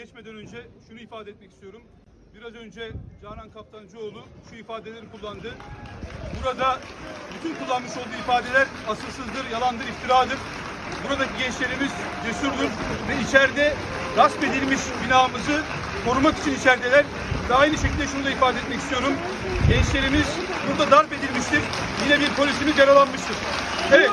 geçmeden önce şunu ifade etmek istiyorum. Biraz önce Canan Kaptancıoğlu şu ifadeleri kullandı. Burada bütün kullanmış olduğu ifadeler asılsızdır, yalandır, iftiradır. Buradaki gençlerimiz cesurdur ve içeride gasp edilmiş binamızı korumak için içerideler. Ve aynı şekilde şunu da ifade etmek istiyorum. Gençlerimiz burada darp edilmiştir. Yine bir polisimiz yaralanmıştır. Evet.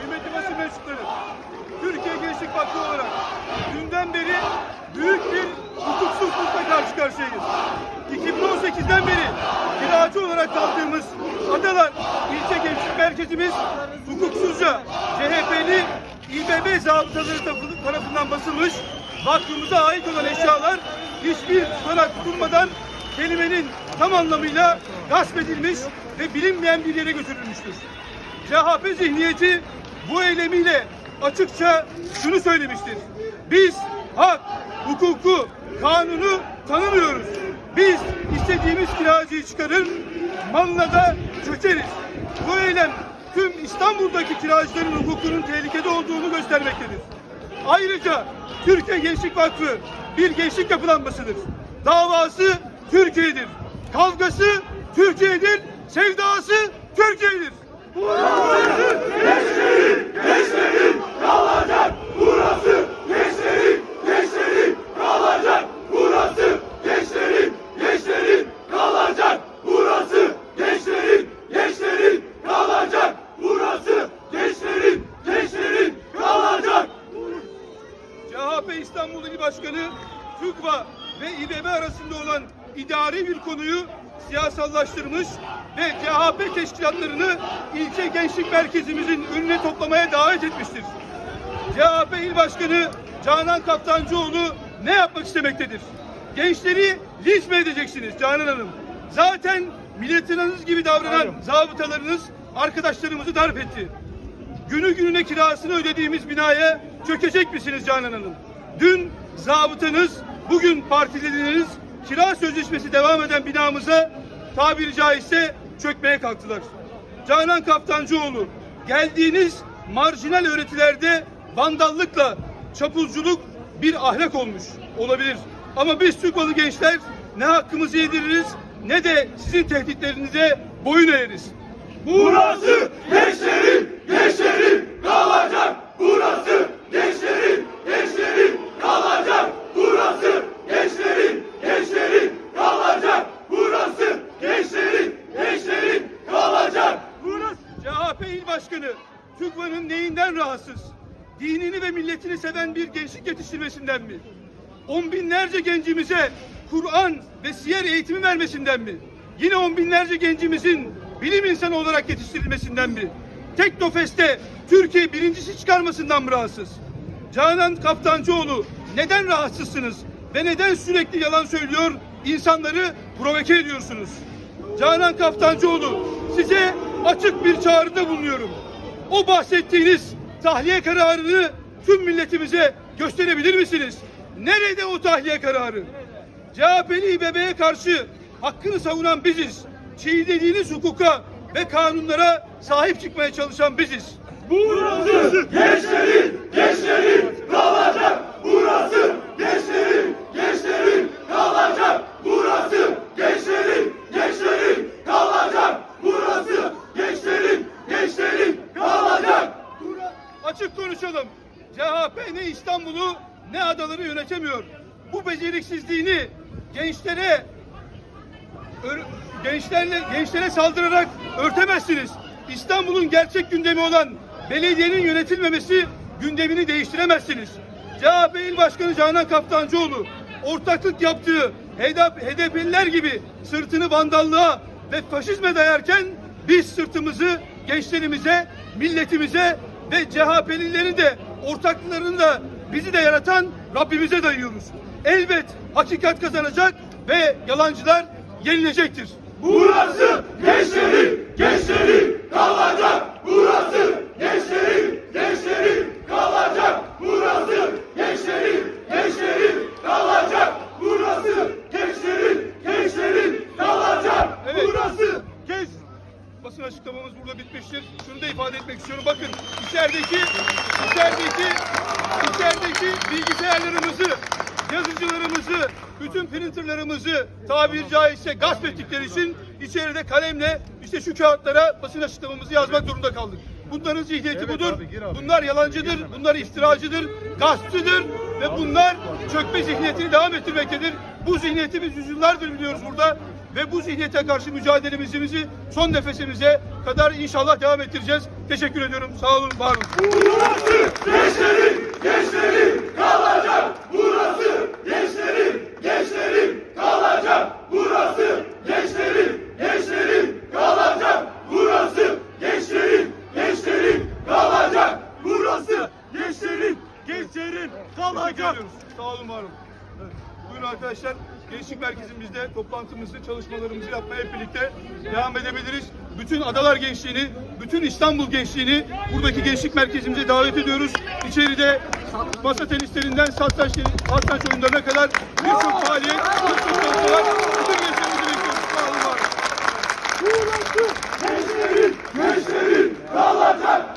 Kıymetli basın mensupları, Türkiye Gençlik Vakfı olarak dünden beri büyük bir hukuksuzlukla karşı karşıyayız. 2018'den beri kiracı olarak kaldığımız Adalar İlçe Gençlik Merkezimiz hukuksuzca CHP'li İBB zabıtaları tarafı- tarafından basılmış, vakfımıza ait olan eşyalar hiçbir tutanak tutulmadan kelimenin tam anlamıyla gasp edilmiş ve bilinmeyen bir yere götürülmüştür. CHP zihniyeti bu eylemiyle açıkça şunu söylemiştir. Biz hak, hukuku, kanunu tanımıyoruz. Biz istediğimiz kiracıyı çıkarır, malına da çökeriz. Bu eylem tüm İstanbul'daki kiracıların hukukunun tehlikede olduğunu göstermektedir. Ayrıca Türkiye Gençlik Vakfı bir gençlik yapılanmasıdır. Davası Türkiye'dir. Kavgası Türkiye'dir. Sevdası Türkiye'dir. CHP Başkanı TÜGVA ve İBB arasında olan idari bir konuyu siyasallaştırmış ve CHP teşkilatlarını ilçe gençlik merkezimizin önüne toplamaya davet etmiştir. CHP İl Başkanı Canan Kaptancıoğlu ne yapmak istemektedir? Gençleri linç mi edeceksiniz Canan Hanım? Zaten milletininiz gibi davranan zabıtalarınız arkadaşlarımızı darp etti. Günü gününe kirasını ödediğimiz binaya çökecek misiniz Canan Hanım? Dün zabıtanız, bugün partileriniz kira sözleşmesi devam eden binamıza tabiri caizse çökmeye kalktılar. Canan Kaptancıoğlu, geldiğiniz marjinal öğretilerde vandallıkla çapulculuk bir ahlak olmuş olabilir. Ama biz Türkmalı gençler ne hakkımızı yediririz ne de sizin tehditlerinize boyun eğeriz. Burası gençlerin, gençlerin kalacak. Burası gençlerin, gençlerin kalacak. Burası gençlerin, gençlerin kalacak. Burası CHP İl Başkanı TÜGVA'nın rahatsız? Dinini ve milletini seven bir gençlik yetiştirmesinden mi? On binlerce gencimize Kur'an ve siyer eğitimi vermesinden mi? Yine on binlerce gencimizin bilim insanı olarak yetiştirilmesinden mi? Teknofest'te Türkiye birincisi çıkarmasından mı rahatsız? Canan Kaptancıoğlu neden rahatsızsınız ve neden sürekli yalan söylüyor, insanları provoke ediyorsunuz? Canan Kaftancıoğlu size açık bir çağrıda bulunuyorum. O bahsettiğiniz tahliye kararını tüm milletimize gösterebilir misiniz? Nerede o tahliye kararı? CHP'li İBB'ye karşı hakkını savunan biziz. Çiğnediğiniz hukuka ve kanunlara sahip çıkmaya çalışan biziz. Burası gençlerin, gençlerin kalacak. Burası gençlerin, gençlerin kalacak. Burası gençlerin, gençlerin kalacak. Burası gençlerin, gençlerin kalacak. Açık konuşalım. CHP ne İstanbul'u ne adaları yönetemiyor. Bu beceriksizliğini gençlere gençlerle gençlere saldırarak örtemezsiniz. İstanbul'un gerçek gündemi olan belediyenin yönetilmemesi gündemini değiştiremezsiniz. CHP İl Başkanı Canan Kaptancıoğlu ortaklık yaptığı HDP'liler gibi sırtını vandallığa ve faşizme dayarken biz sırtımızı gençlerimize, milletimize ve CHP'lilerin de ortaklarını da bizi de yaratan Rabbimize dayıyoruz. Elbet hakikat kazanacak ve yalancılar yenilecektir. burası gençlerin, gençlerin kalacak. Burası gençlerin, gençlerin kalacak. Burası gençlerin, gençlerin kalacak. Burası gençlerin, gençlerin kalacak. Evet. Burası Genç basın açıklamamız burada bitmiştir. Şunu da ifade etmek istiyorum. Bakın içerideki içerideki içerideki bilgisayarlarımızı, yazıcılarımızı, bütün printerlarımızı tabiri caizse gasp ettikleri için içeride kalemle işte şu kağıtlara basın açıklamamızı yazmak zorunda kaldık. Bunların zihniyeti budur. Bunlar yalancıdır, bunlar iftiracıdır, gaspçıdır ve bunlar çökme zihniyetini devam ettirmektedir. Bu zihniyeti biz yüzyıllardır biliyoruz burada ve bu zihniyete karşı mücadelemizi son nefesimize kadar inşallah devam ettireceğiz. Teşekkür ediyorum. Sağ olun, var olun. Burası gençlerin, gençlerin kalacak. Burası gençlerin, gençlerin kalacak. Burası gençlerin, gençlerin kalacak. Burası gençlerin, gençlerin kalacak. Burası gençlerin, gençlerin kalacak. Sağ olun, var olun. Evet. Buyurun arkadaşlar. Gençlik merkezimizde toplantımızı, çalışmalarımızı yapmaya hep birlikte devam edebiliriz. Bütün Adalar gençliğini, bütün İstanbul gençliğini buradaki gençlik merkezimize davet ediyoruz. İçeride masa tenislerinden satranç, satranç oyunlarına kadar birçok faaliyet, birçok çalışmalar bütün gençlerimizi bekliyoruz. Sağ olun, var. Gençlerin, gençlerin kalacak.